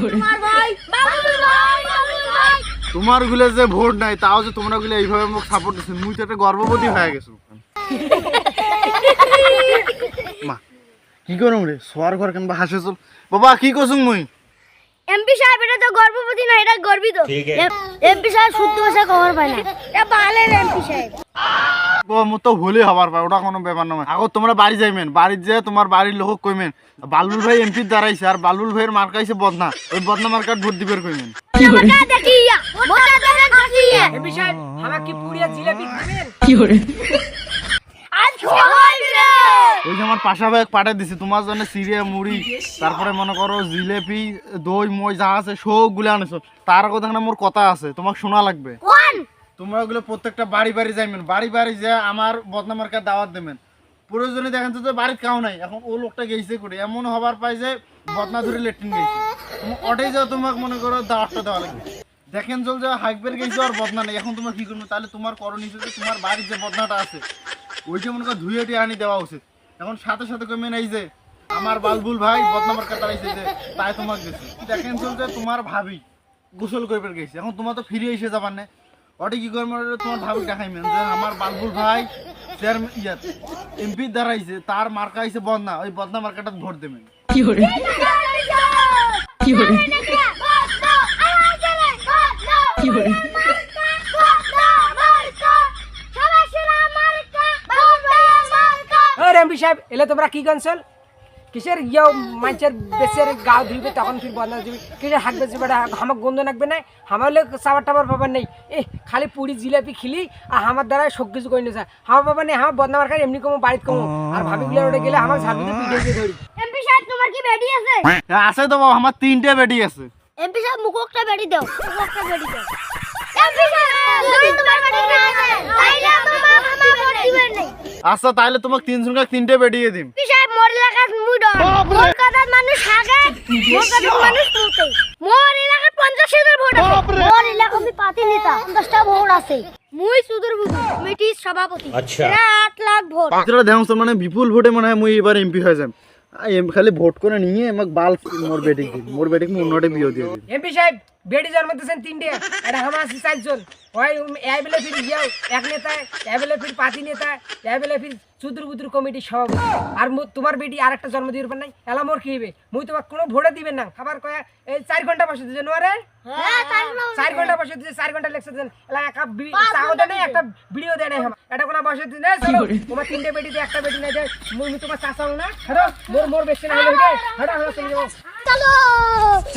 তোমার ভাই বাবুল ভাই বাবুল ভাই। তোমারগুলো যে ভোট নাই তাও যে তোমরা গুলো এইভাবে মোক সাপোর্ট দিচ্ছেন মুই তো একটা গর্ভবতী হয়ে গেছো। মা কি করুম রে? সোয়ার ঘর কেন বা হাসে চল। বাবা কি করছুম মুই? এমপি সাহেব এটা তো গর্ভবতী না এটা গর্বিত এমপি সাহেব শুদ্ধ ভাষা খবর পায় না। এটা বালের এমপি সাহেব। ও মো তো ভুলই হবার পায় ওটা কোনো ব্যাপার নয় আগত তোমরা বাড়ি যাইমেন বাড়ির যে তোমার বাড়ির লোক কইমেন বালুল ভাই এমপি দাঁড়াইছে আর বালুল ভাইয়ের মার্কাইছে বদনা। ওই বদনা মার্কাট ভোট দিবের কইমেন ওই যে আমার পাশা ব্যাগ পাঠিয়ে দিছি তোমার জন্য সিরিয়া মুড়ি তারপরে মনে করো জিলেপি দই মই যা আছে সবগুলো আনেছো। তার কথা না মোর কথা আছে তোমাকে শোনা লাগবে। কোন? তোমরা ওগুলো প্রত্যেকটা বাড়ি বাড়ি যাইবেন। বাড়ি বাড়ি যে আমার বদনামার্কা দাওয়াত দেবেন। প্রয়োজনে দেখেন তো যে বাড়ির কাউ নাই। এখন ও লোকটা গেছে করে এমন হবার পাই যে বদনা ধরে লেট্রিন গেছে ওটাই যাও তোমাকে মনে করো দাওয়াতটা দেওয়া লাগবে। দেখেন চল যে হাইকবের গেছে আর বদনা নেই। এখন তোমার কি করব? তাহলে তোমার করণীয় যে তোমার বাড়ির যে বদনাটা আছে ওইটা মনে করো ধুয়ে টুয়ে আনি দেওয়া উচিত। এখন সাথে সাথে কমে নেই যে আমার বালবুল ভাই বদনামার কাটাইছে যে তাই তোমাকে গেছে। দেখেন চল যে তোমার ভাবি গোসল করবে গেছে। এখন তোমার তো ফিরে এসে যাবার না ওটা কি করব? তোমার ভাবি দেখাইবেন যে আমার বালবুল ভাই চেয়ারম্যান ইয়াত এমপি দাঁড়াইছে তার মার্কা আইছে বদনা ওই বদনা মার্কাটা ভোট দেবেন কি হরে? কি হরে? আর এমপি সাহেব এলে তোমরা কি কনসল? কিসের ইয়ে মানুষের বেশের গাও ধুইবে তখন ফির বন্ধ দিবি। কিসের হাত বেশি বেটা হামাক গন্ধ নাকবে না? আমার লোক সাবার টাবার পাবার নেই। এ খালি পুরি জিলাপি খিলি আর আমার দ্বারা সব কিছু করি না আমার বাবা নেই আমার বদনামার খাই এমনি কমো বাড়িতে কমো। আর ভাবি গুলো ওটা গেলে আমার ঝাঁপি তো পিঠে দিয়ে ধরি। এমপি সাহেব তোমার কি বেডি আছে? আছে তো বাবা আমার তিনটে বেটি আছে। এমপি সাহেব মুখ একটা বেডি দাও মুখ একটা বেডি দাও। এমপি সাহেব যদি তোমার বেডি না আছে তাইলে তোমার আমার ভোট দিবেন নাই আচ্ছা তাহলে তোমাকে তিনজন কাছে তিনটে দিম। এমপি সাহেব মোর এলাকার মুই ডর মোর মানুষ আগে মোর মানুষ মুতে মোর এলাকার পঞ্চাশ হাজার ভোট আছে। মোর এলাকা আমি পাতি নেতা দশটা ভোট আছে। মুই সুদূর কমিটির সভাপতি। আচ্ছা। আট লাখ ভোট। যেটা দেখো তো মানে বিপুল ভোটে মনে হয় মুই এবার এমপি হয়ে যাম। এম খালি ভোট করে নিয়ে আমাকে বাল মোর বেটিক দিন মোর বেটিক অন্যটে বিয়ে দিয়ে দিন এমপি সাহেব বেডি জন্মতেছেন তিনটে এটা আছে চারজন। ওই এই বেলে ফির ইয়াও এক নেতা এই বেলে ফির পাতি নেতা এই বেলে ফির চুদুর বুদুর কমিটি সভাপতি আর মু- তোমার বেটি আর একটা জন্ম দিবার নাই এলা মোর খেয়ে মুই তোমার কোনো ভোটে দিবেন না। খাবার কয়া এই চার ঘণ্টা বসে দিয়েছে নোয়ারে? হ্যাঁ না চার ঘণ্টা বসে দিয়েছে চার ঘণ্টা লেকচার দেন এলা একটা বি- চাও দেয় একটা ভিডিও দেয় নাই আমার এটা কোনো বসে দিন তোমার তিনটে বেটি দিয়ে একটা বেটি নাই যে মুই মুই তোমার চাচাও না। হ্যাঁ মোর মোর বেশি না হলে হ্যাঁ হ্যাঁ চলে যাব। চলো।